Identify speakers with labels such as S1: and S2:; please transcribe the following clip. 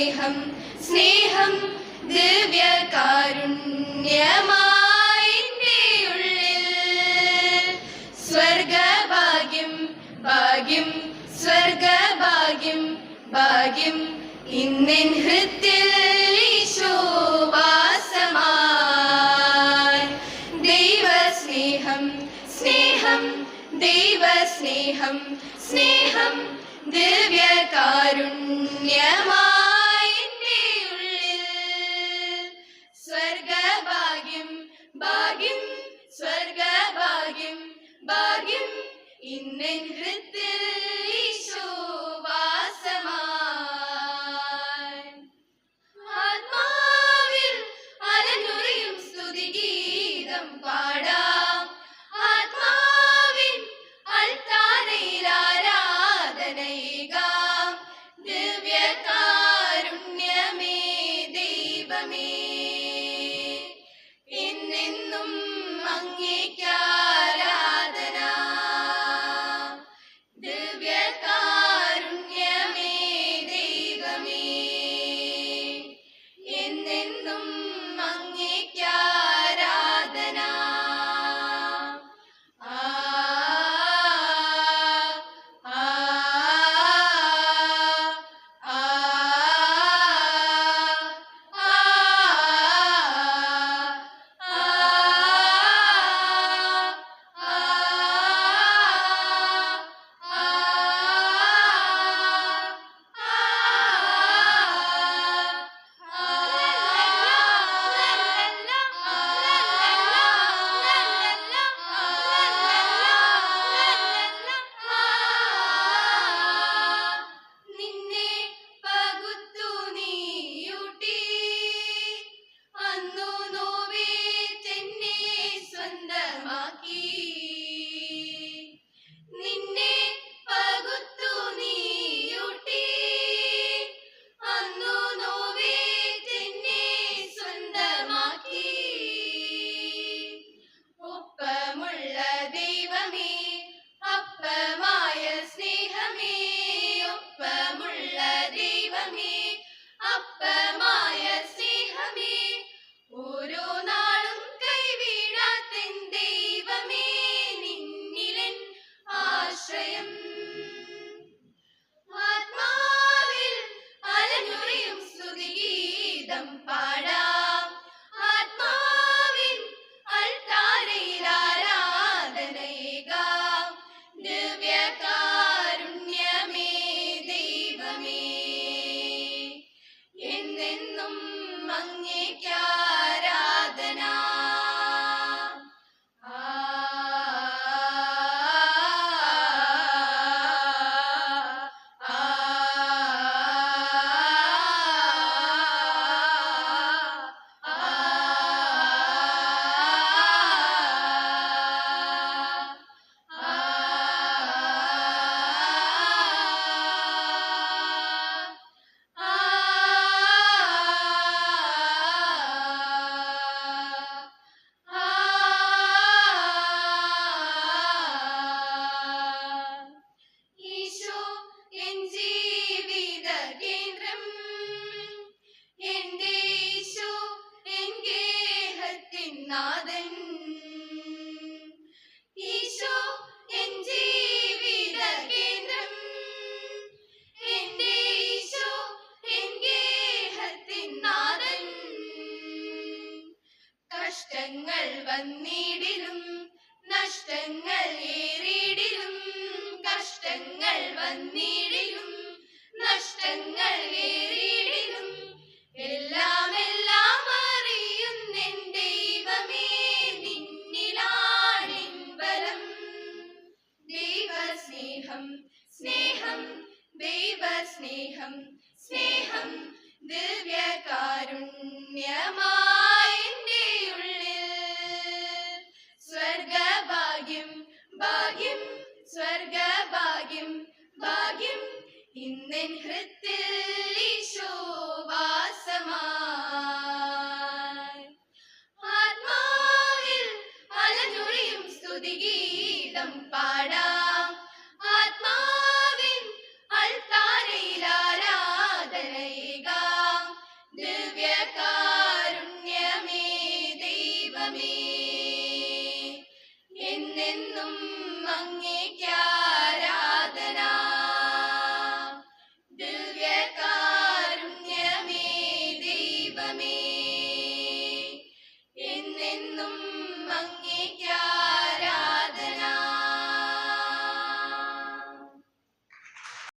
S1: സ്നേഹം സ്നേഹം ദിവ്യകാരുണ്യമായി ഉള്ളിൽ. സ്വർഗഭാഗ്യം ഭാഗ്യം സ്വർഗഭാഗ്യം ഭാഗ്യം ഇന്നിൻ ഹൃത്തിൽ ഈശോവാസമായി ദൈവസ്നേഹം സ്നേഹം ദൈവസ്നേഹം me കഷ്ടങ്ങൾ ഏറിയിടിലും കഷ്ടങ്ങൾ വന്നിടിലും നഷ്ടങ്ങൾ ഏറി ഇന്നെൻ ഹൃത്തിൽ ഈശോവാസമായി ആത്മാവിൽ അലഞ്ഞുറിയും സ്തുതിഗീതം പാടാം. ആത്മാവിൻ അൽത്താരയിൽ ആരാധനയേകാം. ദിവ്യകാരുണ്യമേ ദൈവമേ.